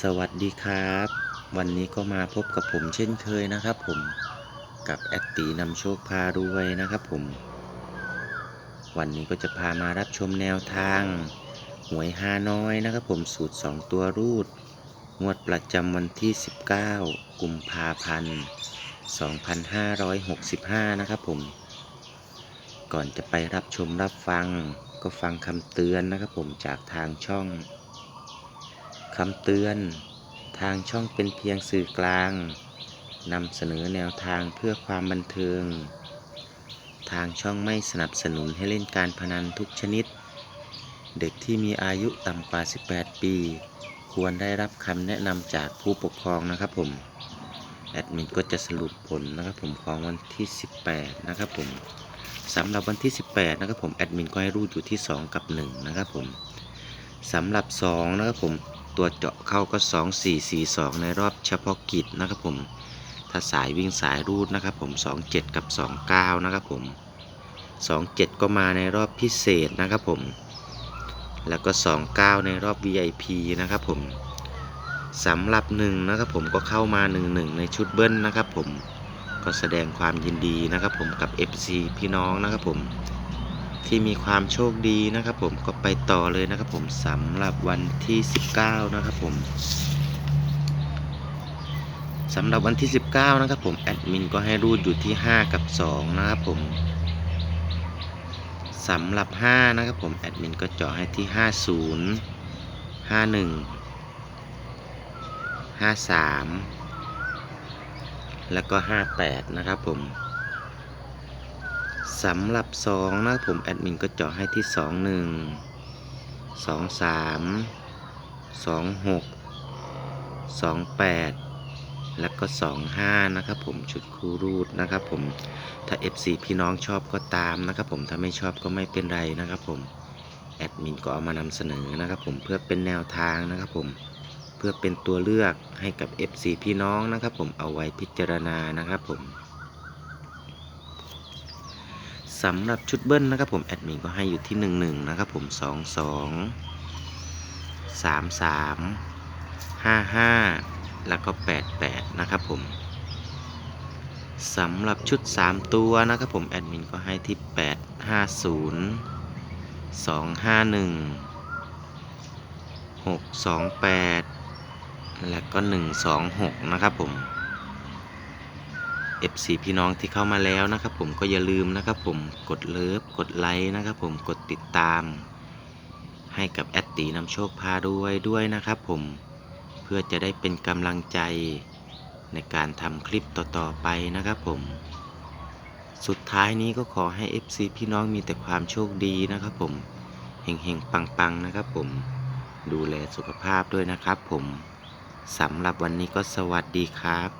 สวัสดีครับ วันนี้ก็มาพบกับผมเช่นเคยนะครับผมกับแอดตีนำโชคพารวยนะครับผม วันนี้ก็จะพามารับชมแนวทาง หวยฮานอยนะครับผมสูตร 2 ตัวรูด งวดประจำวันที่ 19 กุมภาพันธ์ 2565 นะครับผม ก่อนจะไปรับชมรับฟังก็ฟังคำเตือนนะครับผมจากทางช่องำเตือน ทางช่องเป็นเพียงสื่อกลางนำเสนอแนวทางเพื่อความบันเทิง ทางช่องไม่สนับสนุนให้เล่นการพนันทุกชนิด เด็กที่มีอายุต่ำกว่า 18 ปี ควรได้รับคำแนะนำจากผู้ปกครองนะครับผม แอดมินก็จะสรุปผลนะครับผมของวันที่ 18 นะครับผมสำหรับวันที่ 18 นะครับผมแอดมินก็ให้รูดอยู่ที่ 2 กับ 1 นะครับผมสำหรับ 2 นะครับผม ตัวเจาะเข้าก็ 2 4 4 2 ในรอบเฉพาะกิจนะครับผมถ้าสายวิ่งสายรูดนะครับผม 27 กับ 29 นะครับผม 27 ก็มาในรอบพิเศษนะครับผม แล้วก็ 29 ในรอบ VIP นะครับผมสำหรับ1นะครับผมก็เข้ามา 1-1 ในชุดเบิ้ลนะครับผมก็แสดงความยินดีนะครับผมกับ FC พี่น้องนะครับผม ที่มีความโชคดีนะครับ ผมก็ไปต่อเลยนะครับ ผมสำหรับวันที่ 19 นะครับผมสำหรับวันที่ 19 นะครับ ผมแอดมินก็ให้รูดอยู่ที่ 5 กับ 2 นะครับผมสำหรับ 5 นะครับผมแอดมินก็เจาะให้ที่ 50 51 53 แล้วก็ 58 นะครับผม สำหรับ 2 นะผมแอดมินก็เจาะให้ที่ 21 23 26 28 แล้วก็ 25 นะครับผมชุดคู่รูดนะครับผมถ้า FC พี่น้องชอบก็ตามนะครับผมถ้าไม่ชอบก็ไม่เป็นไรนะครับผมแอดมินก็เอามานำเสนอนะครับผมเพื่อเป็นแนวทางนะครับผมเพื่อเป็นตัวเลือกให้กับ FC พี่น้องนะครับผมเอาไว้พิจารณานะครับผม สำหรับชุดเบิ้ลนะครับผมแอดมินก็ให้อยู่ที่ 1 1 นะครับผม 2 2 3 3 5 5 แล้วก็ 8 8 นะครับผมสำหรับชุด 3 ตัวนะครับผมแอดมินก็ให้ที่ 8 5 0 2 5 1 6 2 8 แล้วก็ 1 2 6 นะครับผม FC พี่น้องที่เข้ามาแล้วนะครับ ผมก็อย่าลืมนะครับ ผมกดเลิฟกดไลค์นะครับ ผมกดติดตาม ให้กับแอดตีนำโชคพาด้วยด้วยนะครับ ผมเพื่อจะได้เป็นกำลังใจในการทำคลิปต่อๆไปนะครับ ผม สุดท้ายนี้ก็ขอให้ FC พี่น้องมีแต่ความโชคดีนะครับ ผมเฮงๆปังๆนะครับ ผมดูแลสุขภาพด้วยนะครับ ผมสำหรับวันนี้ก็สวัสดีครับ